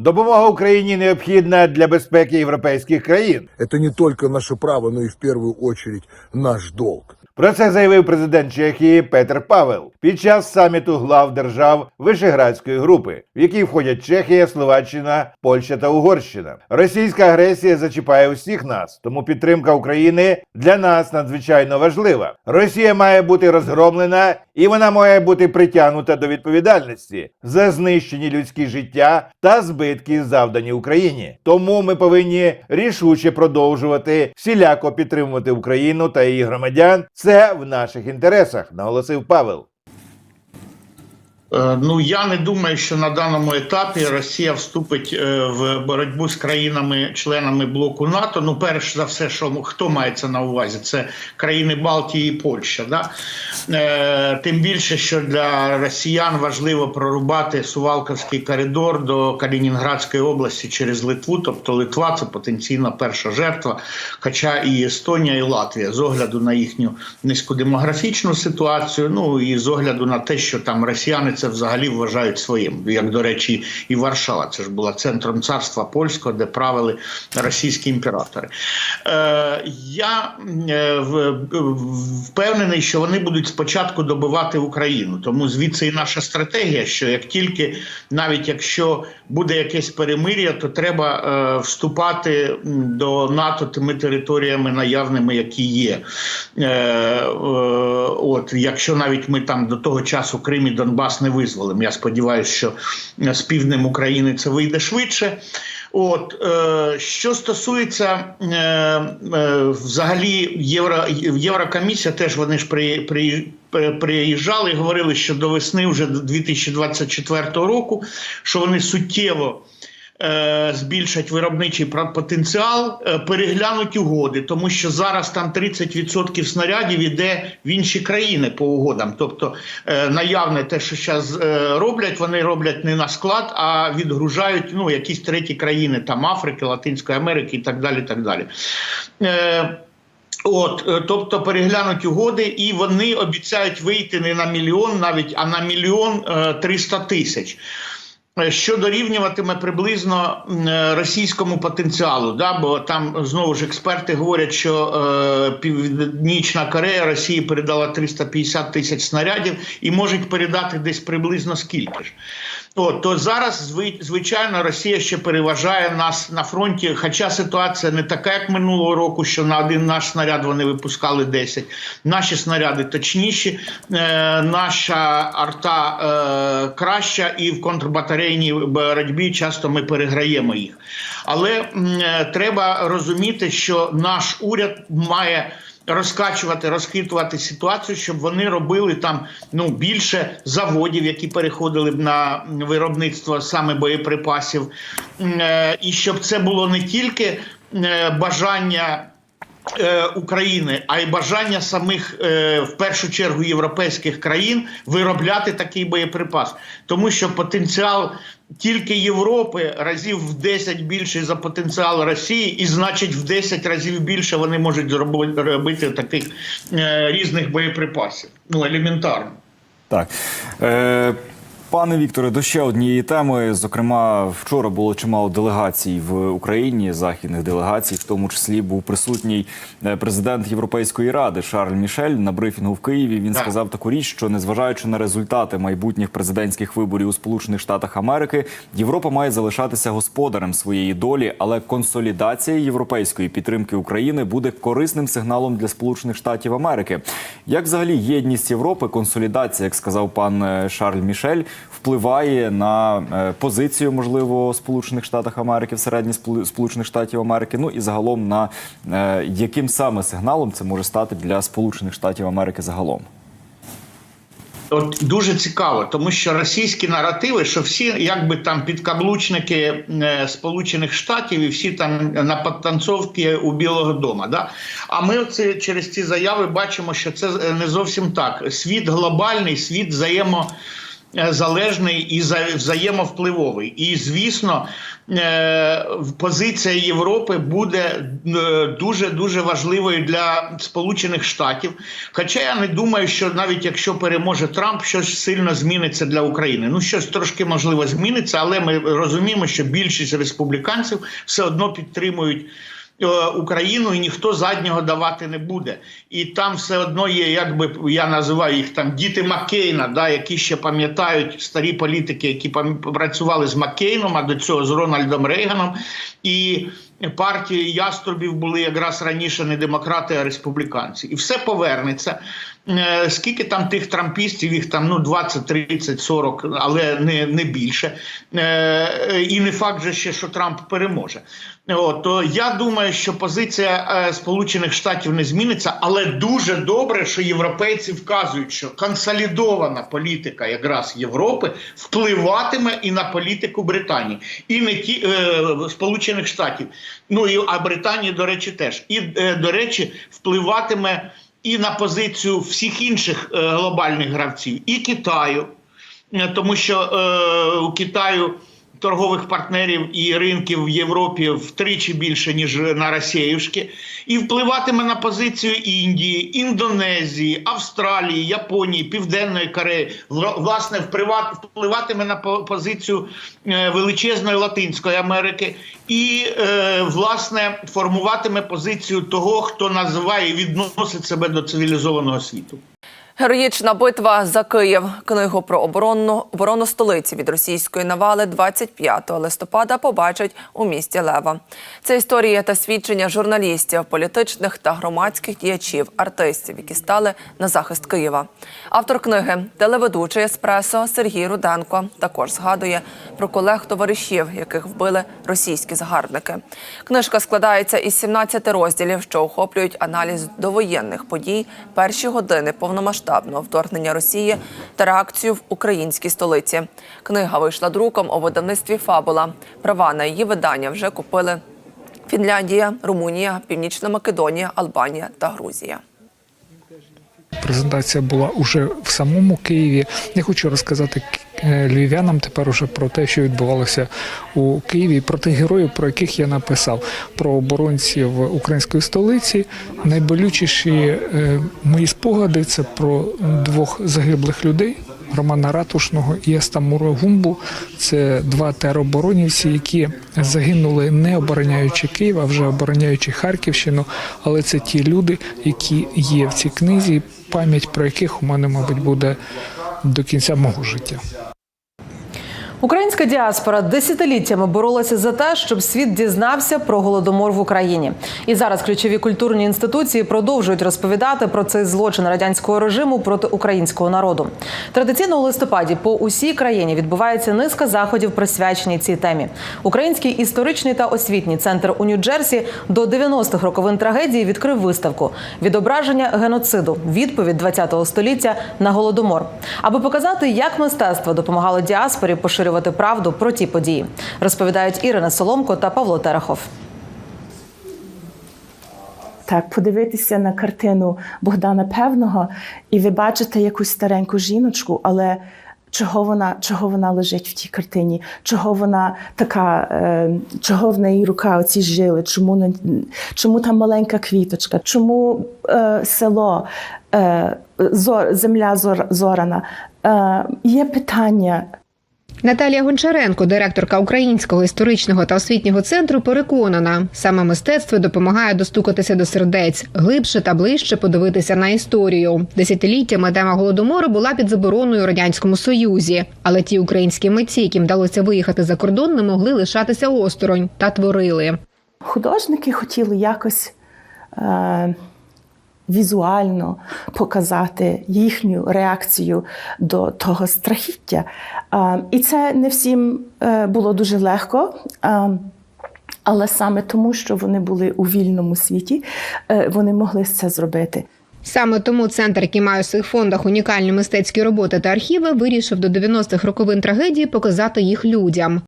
Допомога Україні необхідна для безпеки європейських країн. Це не только наше право, но й в першу очередь наш долг. Про це заявив президент Чехії Петр Павел під час саміту глав держав Вишеградської групи, в якій входять Чехія, Словаччина, Польща та Угорщина. Російська агресія зачіпає усіх нас, тому підтримка України для нас надзвичайно важлива. Росія має бути розгромлена і вона має бути притягнута до відповідальності за знищені людські життя та збитки, завдані Україні. Тому ми повинні рішуче продовжувати всіляко підтримувати Україну та її громадян. Це в наших інтересах, наголосив Павел. Е, Ну я не думаю, що на даному етапі Росія вступить е, в боротьбу з країнами-членами блоку НАТО. Ну, перш за все, що хто мається на увазі, це країни Балтії і Польща. Да? Е, Тим більше, що для росіян важливо прорубати Сувалковський коридор до Калінінградської області через Литву. Тобто Литва це потенційна перша жертва, хоча і Естонія, і Латвія з огляду на їхню низьку демографічну ситуацію, ну і з огляду на те, що там росіяни це взагалі вважають своїм, як до речі, і Варшава. Це ж була центром царства польського, де правили російські імператори. Е, я е, впевнений, що вони будуть спочатку добивати Україну. Тому звідси і наша стратегія, що як тільки, навіть якщо буде якесь перемир'я, то треба е, вступати до НАТО тими територіями наявними, які є. Е, е, от, якщо навіть ми там до того часу Крим і Донбас не визволимо. Я сподіваюся, що з півднем України це вийде швидше. От е, що стосується е, е, взагалі Євро, Єврокомісія, теж вони ж при, при, при- приїжджали і говорили, що до весни вже 2024 року, що вони суттєво збільшать виробничий потенціал, е, переглянуть угоди, тому що зараз там 30% снарядів іде в інші країни по угодам. Тобто е, наявне те, що зараз роблять, вони роблять не на склад, а відгружають ну, якісь треті країни, там Африки, Латинської Америки і так далі. Так далі. Е, От, е, тобто переглянуть угоди, і вони обіцяють вийти не на мільйон, навіть а на мільйон е, триста тисяч. Що дорівнюватиме приблизно е, російському потенціалу, да? бо там знову ж експерти говорять, що е, Північна Корея Росії передала 350 тисяч снарядів і можуть передати десь приблизно скільки ж. От, то зараз, звичайно, Росія ще переважає нас на фронті, хоча ситуація не така, як минулого року, що на один наш снаряд вони випускали 10. Наші снаряди точніші, е, наша арта е, краща, і в контрбатарейній боротьбі часто ми переграємо їх. Але е, треба розуміти, що наш уряд має розкачувати, розхитувати ситуацію, щоб вони робили там ну більше заводів, які переходили б на виробництво саме боєприпасів, е, і щоб це було не тільки е, бажання. Е, України, а й бажання самих е, в першу чергу європейських країн виробляти такий боєприпас, тому що потенціал тільки Європи разів в 10 більший за потенціал Росії, і значить в 10 разів більше вони можуть зробити робити таких е, різних боєприпасів. Ну елементарно. Так. Е, Пане Вікторе, до ще однієї теми. Зокрема, вчора було чимало делегацій в Україні, західних делегацій, в тому числі був присутній е, президент Європейської ради Шарль Мішель на брифінгу в Києві. Він Так. сказав таку річ, що незважаючи на результати майбутніх президентських виборів у Сполучених Штатах Америки, Європа має залишатися господарем своєї долі, але консолідація європейської підтримки України буде корисним сигналом для Сполучених Штатів Америки. Як взагалі єдність Європи, консолідація, як сказав пан е, Шарль Мішель, впливає на е, позицію, можливо, Сполучених Штатів Америки всередині Сполучених Штатів Америки. Ну і загалом на е, яким саме сигналом це може стати для Сполучених Штатів Америки загалом. От дуже цікаво, тому що російські наративи, що всі якби там підкаблучники е, Сполучених Штатів і всі там на підтанцовки у Білого Дома. Да? А ми оце через ці заяви бачимо, що це не зовсім так. Світ глобальний, світ взаємо. Е, залежний і за- взаємовпливовий. І звісно, е, позиція Європи буде дуже дуже важливою для Сполучених Штатів. Хоча я не думаю, що навіть якщо переможе Трамп, щось сильно зміниться для України. Ну щось трошки можливо зміниться, але ми розуміємо, що більшість республіканців все одно підтримують. Е, Україну і ніхто заднього давати не буде, і там все одно є, якби я називаю їх там діти Маккейна, да, які ще пам'ятають старі політики, які працювали з Маккейном, а до цього з Рональдом Рейганом. І партії яструбів були якраз раніше не демократи, а республіканці. І все повернеться. Е, Скільки там тих трампістів, їх там ну 20, 30, 40, але не, не більше. Е, І не факт же ще, що Трамп переможе. От, то я думаю, що позиція е, Сполучених Штатів не зміниться, але дуже добре, що європейці вказують, що консолідована політика якраз Європи впливатиме і на політику Британії, і не ті е, Сполучених Штатів. Ну і а Британії, до речі, теж. І е, до речі, впливатиме і на позицію всіх інших е, глобальних гравців, і Китаю, Е, тому що е, у Китаю торгових партнерів і ринків в Європі втричі більше ніж на Росіюшки, і впливатиме на позицію Індії, Індонезії, Австралії, Японії, Південної Кореї. Власне, впливатиме на позицію е, величезної Латинської Америки, і е, власне формуватиме позицію того, хто називає і відносить себе до цивілізованого світу. Героїчна битва за Київ. Книгу про оборонну оборону столиці від російської навали 25 листопада побачать у місті Лева. Це історія та свідчення журналістів, політичних та громадських діячів, артистів, які стали на захист Києва. Автор книги, телеведучий еспресо Сергій Руденко, також згадує про колег товаришів, яких вбили російські загарбники. Книжка складається із 17 розділів, що охоплюють аналіз довоєнних подій, перші години повномасштабного вторгнення Росії та реакцію в українській столиці. Книга вийшла друком у видавництві Фабула. Права на її видання вже купили Фінляндія, Румунія, Північна Македонія, Албанія та Грузія. Презентація була уже в самому Києві. Я хочу розказати львів'янам тепер уже про те, що відбувалося у Києві, про тих героїв, про яких я написав, про оборонців української столиці. Найболючіші е, мої спогади це про двох загиблих людей. Романа Ратушного і Астамура Гумбу це два тероборонівці, які загинули не обороняючи Київ, а вже обороняючи Харківщину. Але це ті люди, які є в цій книзі, пам'ять про яких у мене, мабуть, буде до кінця мого життя. Українська діаспора десятиліттями боролася за те, щоб світ дізнався про голодомор в Україні. І зараз ключові культурні інституції продовжують розповідати про цей злочин радянського режиму проти українського народу. Традиційно у листопаді по усій країні відбувається низка заходів, присвячені цій темі. Український історичний та освітній центр у Нью-Джерсі до 90-х роковин трагедії відкрив виставку відображення геноциду, відповідь ХХ століття на голодомор, аби показати, як мистецтво допомагало діаспорі поширювати правду про ті події, розповідають Ірина Соломко та Павло Терехов. Так, подивитися на картину Богдана Певного, і ви бачите якусь стареньку жіночку, але чого вона, чого вона лежить в тій картині? Чого вона така, е, чого в неї рука оці жили? Чому, чому там маленька квіточка? Чому е, село, е, зор, земля зор, зорана? Е, є питання. Наталія Гончаренко, директорка Українського історичного та освітнього центру, переконана, саме мистецтво допомагає достукатися до сердець, глибше та ближче подивитися на історію. Десятиліттями тема голодомору була під забороною радянському союзі, але ті українські митці, яким вдалося виїхати за кордон, не могли лишатися осторонь та творили. Художники хотіли якось е, візуально показати їхню реакцію до того страхіття. І це не всім е, було дуже легко. Але саме тому, що вони були у вільному світі, е, вони могли це зробити. Саме тому центр, який має у своїх фондах унікальні мистецькі роботи та архіви, вирішив до 90-х роковин трагедії показати їх людям.